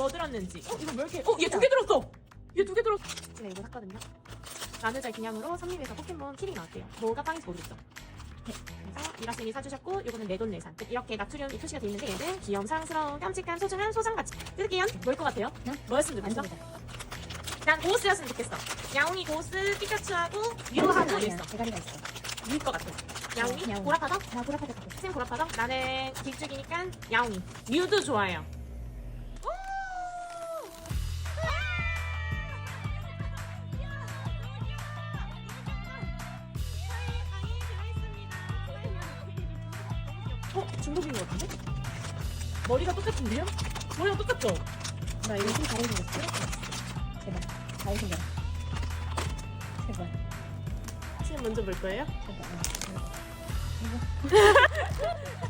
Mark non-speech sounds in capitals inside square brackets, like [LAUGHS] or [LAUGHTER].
뭐 들었는지. 어, 이거 왜 이렇게. 어, 얘 두 개 들었어! 얘 두 개 들었어! 제가 이거 샀거든요. 라느잘 기념으로 선립에서 포켓몬 키링 나왔대요. 뭐가 빵인지 모르겠죠. 네, 그래서 이라쌤이 사주셨고 이거는 내돈 내산 이렇게 나트륨이 표시가 돼 있는데 얘는 귀염 사랑스러운 깜찍한 소중한 소장같이 뜯을게요 뭘것 같아요? 응? 뭐였으면 좋겠어? 난 고스였으면 좋겠어 야옹이 고스 피카츄하고 아니야. 있어 대가리가 있어. 뮤일 것 같아 야옹이? 야옹이. 보라파덕? 나 갖고 있어. 쌤 보라파덕? 나는 길쭉이니까 야옹이 뮤도 좋아요 어, 중독인 것 같은데? 머리가 똑같은데요? 머리가 똑같죠? 나 이거 좀 다른 생겼어. 제발. 다른 생겨. 제발. 지금 먼저 볼 거예요? 제발. 어, 제발. [LAUGHS] [LAUGHS] [LAUGHS]